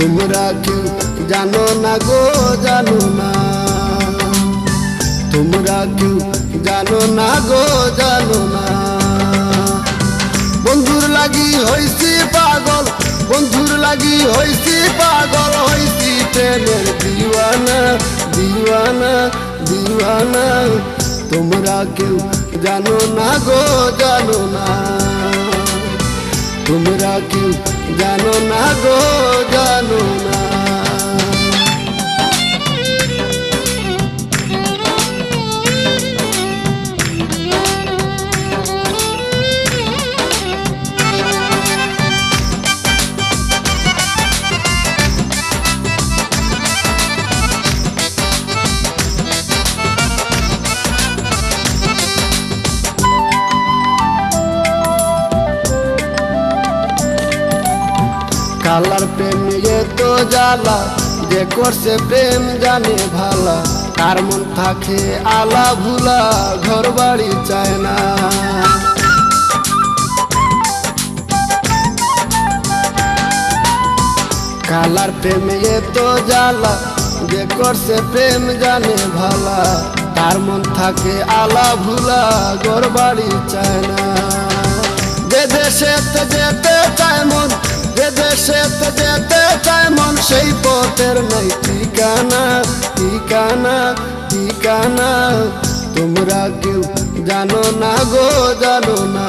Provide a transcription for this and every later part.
তোমরা কেউ জানো না গো, জানো না। তোমরা কেউ জানো না গো, জানো না। বন্ধুর লাগি হইছি পাগল, বন্ধুর লাগি হইছি পাগল, হইছি প্রেমের দিওয়ানা দিওয়ানা দিওয়ানা। তোমরা কেউ জানো না গো, জানো না। তোমরা কেউ জানো না গো জানো কালার প্রেম তো জ্বালা, যে করছে প্রেম জানে ভালা কার মন থাকে আলা ভুলা, ঘর বাড়ি চায় না। কালার প্রেম তো জ্বালা, যে করছে প্রেম জানে ভালা, তার মন থাকে আলা ভুলা, ঘর বাড়ি চায় না। যে দেশে যেতে চায় মন পথের নাই ঠিকানা ঠিকানা ঠিকানা। তোমরা কেউ জানো না গো, জানো না।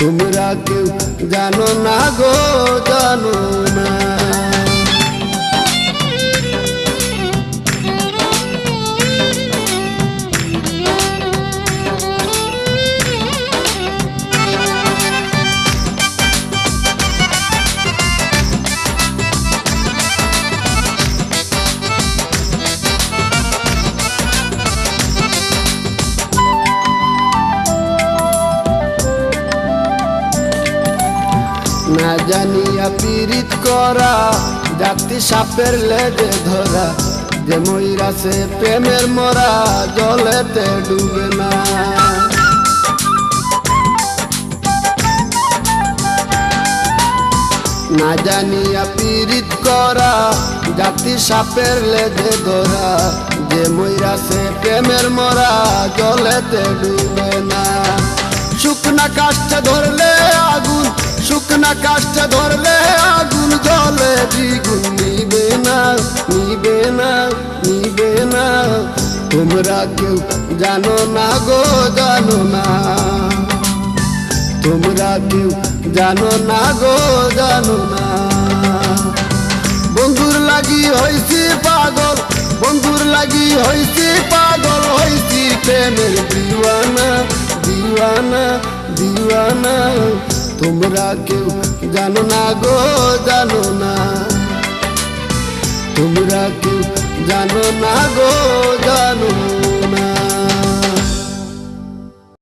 তোমরা কেউ জানো না গো, জানো না জানিয়া পীড়িত করা, জাতি সাপের লেজে ধরা, যে ময়রাছে প্রেমের মরা, জলেতে ডুবে না। না জানিয়া পীড়িত করা, জাতি সাপের লেজে ধরা, যে ময়রাছে প্রেমের মরা, জলেতে ডুবে না। শুকনা কাষ্ঠে ধরলে আগুন শুকনা কাষ্ঠে ধরলে আগুন জলে দ্বিগুণ নিবে না নিবে না নিবে না। তোমরা কেউ জানো না গো, জানো না। তোমরা কেউ জানো না গো, জানো না। বন্ধুর লাগি হইছি পাগল, বন্ধুর লাগি হইছি পাগল, হইছি প্রেমের দিওয়ানা দিওয়ানা দিওয়ানা। তোমরা কেউ জানো না গো জানো না। তোমরা কেউ জানো না গো জানো